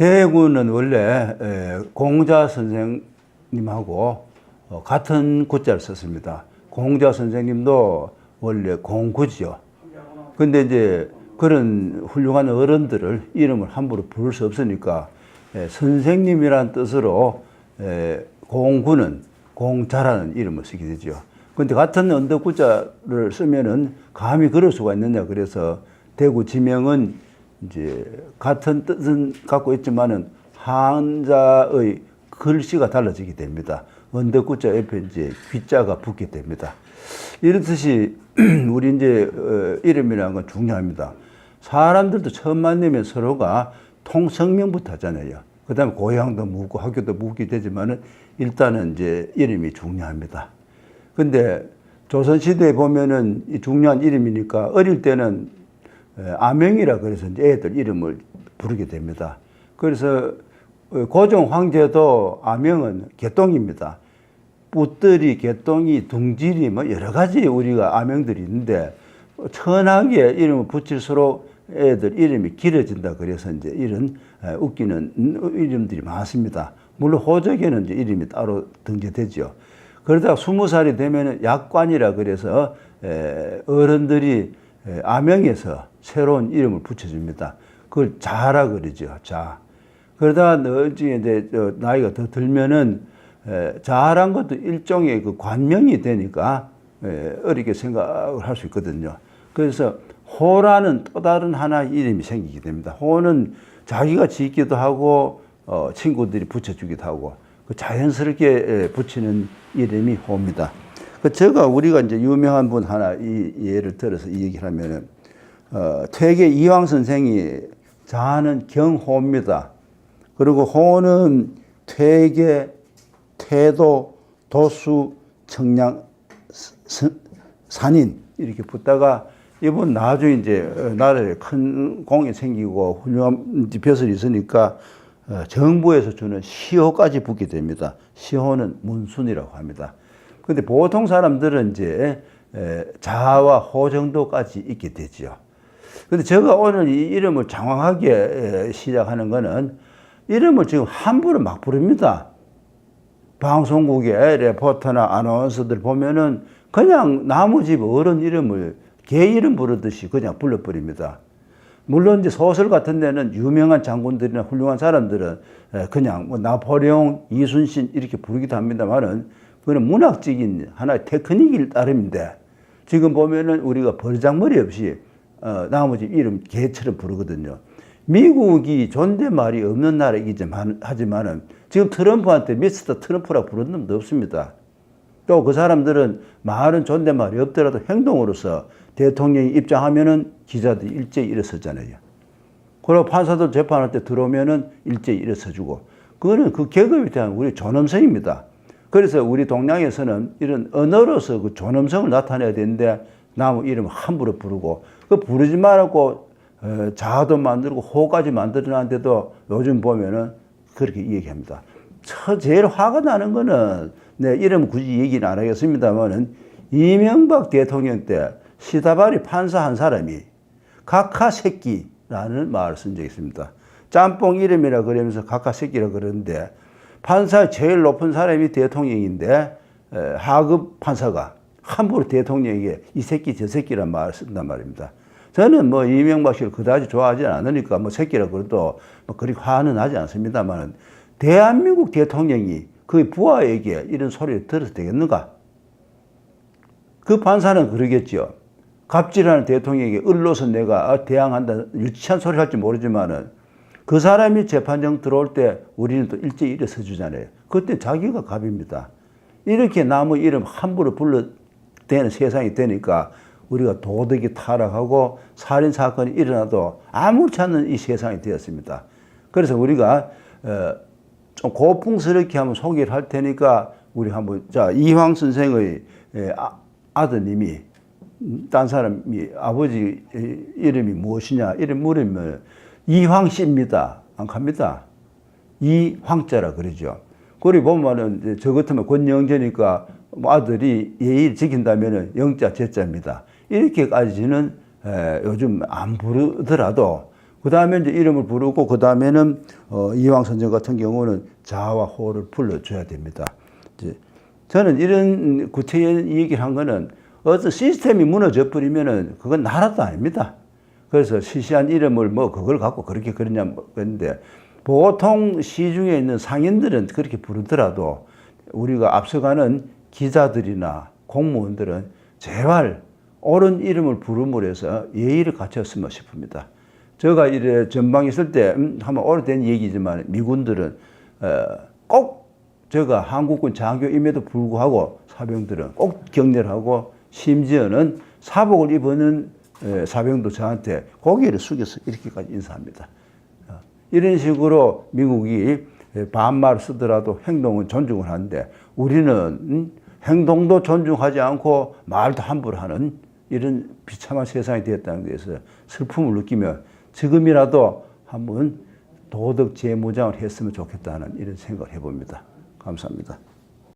대구는 원래 에, 공자 선생님하고 어, 같은 구자를 썼습니다. 공자 선생님도 원래 공구지요. 근데 이제 그런 훌륭한 어른들을 이름을 함부로 부를 수 없으니까 에, 선생님이란 뜻으로 에, 공구는 공자라는 이름을 쓰게 되죠. 근데 같은 언덕구자를 쓰면은 감히 그럴 수가 있느냐 그래서 대구 지명은 이제 같은 뜻은 갖고 있지만은 한자의 글씨가 달라지게 됩니다. 언덕구자 옆에 이제 귀자가 붙게 됩니다. 이렇듯이 우리 이제 어, 이름이라는 건 중요합니다. 사람들도 처음 만나면 서로가 통성명부터 하잖아요. 그 다음에 고향도 묻고 학교도 묻게 되지만은 일단은 이제 이름이 중요합니다. 근데 조선시대에 보면은 이 중요한 이름이니까 어릴 때는 에, 아명이라 그래서 이제 애들 이름을 부르게 됩니다. 그래서 어, 고종 황제도 아명은 개똥입니다. 뿌들이, 개똥이, 둥질이 뭐 여러 가지 우리가 아명들이 있는데 천하게 이름을 붙일수록 애들 이름이 길어진다 그래서 이제 이런 에, 웃기는 이름들이 많습니다. 물론 호적에는 이제 이름이 따로 등재되죠. 그러다가 스무 살이 되면 약관이라 그래서 에, 어른들이 에, 아명에서 새로운 이름을 붙여줍니다. 그걸 자라 그러죠. 자. 그러다가 나중에 이제 저 나이가 더 들면은 에, 자란 것도 일종의 그 관명이 되니까 에, 어리게 생각을 할 수 있거든요. 그래서 호라는 또 다른 하나의 이름이 생기게 됩니다. 호는 자기가 짓기도 하고 어, 친구들이 붙여주기도 하고 그 자연스럽게 에, 붙이는 이름이 호입니다. 그 제가 우리가 이제 유명한 분 하나 이 예를 들어서 이 얘기를 하면은 어, 퇴계 이황 선생이 자는 경호입니다. 그리고 호는 퇴계, 태도, 도수, 청량, 스- 산인 이렇게 붙다가 이분 나중에 이제 어, 나라에 큰 공이 생기고 훌륭한 벼슬이 있으니까 어, 정부에서 주는 시호까지 붙게 됩니다. 시호는 문순이라고 합니다. 근데 보통 사람들은 이제 에, 자와 호 정도까지 있게 되지요. 근데 제가 오늘 이 이름을 장황하게 에, 시작하는 거는 이름을 지금 함부로 막 부릅니다. 방송국의 레포터나 아나운서들 보면은 그냥 나무집 어른 이름을 개 이름 부르듯이 그냥 불러버립니다. 물론 이제 소설 같은 데는 유명한 장군들이나 훌륭한 사람들은 에, 그냥 뭐 나포레옹, 이순신 이렇게 부르기도 합니다만은 그거는 문학적인 하나의 테크닉일 따름인데 지금 보면은 우리가 버장머리 없이 어, 나머지 이름 개처럼 부르거든요. 미국이 존댓말이 없는 나라이지만 하지만은 지금 트럼프한테 미스터 트럼프라고 부르는 놈도 없습니다. 또 그 사람들은 말은 존댓말이 없더라도 행동으로서 대통령이 입장하면은 기자들이 일제히 일어서잖아요. 그리고 판사도 재판할 때 들어오면은 일제히 일어서주고 그거는 그 계급에 대한 우리 존엄성입니다. 그래서 우리 동양에서는 이런 언어로서 그 존엄성을 나타내야 되는데 나무 이름을 함부로 부르고 그 부르지 말고 어, 자도 만들고 호까지 만들어놨는데도 요즘 보면은 그렇게 얘기합니다. 저 제일 화가 나는 거는 내 이름 굳이 얘기는 안 하겠습니다만은 이명박 대통령 때 시다바리 판사 한 사람이 각하 새끼라는 말을 쓴 적이 있습니다. 짬뽕 이름이라 그러면서 각하 새끼라 그러는데 판사 제일 높은 사람이 대통령인데 에, 하급 판사가 함부로 대통령에게 이 새끼 저 새끼란 말을 쓴단 말입니다. 저는 뭐 이명박 씨를 그다지 좋아하지 않으니까 뭐 새끼라 그래도 뭐 그리 화는 나지 않습니다만은 대한민국 대통령이 그 부하에게 이런 소리를 들어도 되겠는가? 그 판사는 그러겠죠. 갑질하는 대통령에게 을로서 내가 아, 대항한다 유치한 소리 할지 모르지만은 그 사람이 재판정 들어올 때 우리는 또 일제히 일어서 주잖아요. 그때 자기가 갑입니다. 이렇게 나무 이름 함부로 불러대는 세상이 되니까 우리가 도덕이 타락하고 살인 사건이 일어나도 아무렇지 않은 이 세상이 되었습니다. 그래서 우리가 어, 좀 고풍스럽게 한번 소개를 할 테니까 우리 한번 자 이황 선생의 에, 아, 아드님이 음, 딴 사람이 아버지 이름이 무엇이냐 이름 물으면 이황 씨입니다. 안 갑니다. 이황자라 그러죠. 거기 보면은 저 같으면 권영재니까 뭐 아들이 예의를 지킨다면은 영자 제자입니다. 이렇게까지는 에, 요즘 안 부르더라도 그 다음에 이제 이름을 부르고 그 다음에는 어, 이황 선생 같은 경우는 자와 호를 불러줘야 됩니다. 이제 저는 이런 구체적인 얘기를 한 거는 어떤 시스템이 무너져 버리면은 그건 나라도 아닙니다. 그래서 시시한 이름을 뭐 그걸 갖고 그렇게 그러냐 뭐 그런데 보통 시중에 있는 상인들은 그렇게 부르더라도 우리가 앞서가는 기자들이나 공무원들은 제발 옳은 이름을 부름으로 해서 예의를 갖췄으면 싶습니다. 제가 이래 전방 있을 때 음, 한번 오래된 얘기지만 미군들은 어, 꼭 제가 한국군 장교임에도 불구하고 사병들은 꼭 격려를 하고 심지어는 사복을 입은 에, 사병도 저한테 고개를 숙여서 이렇게까지 인사합니다. 어, 이런 식으로 미국이 반말을 쓰더라도 행동은 존중을 하는데 우리는 음, 행동도 존중하지 않고 말도 함부로 하는 이런 비참한 세상이 되었다는 것에서 슬픔을 느끼며 지금이라도 한번 도덕 재무장을 했으면 좋겠다는 이런 생각을 해봅니다. 감사합니다.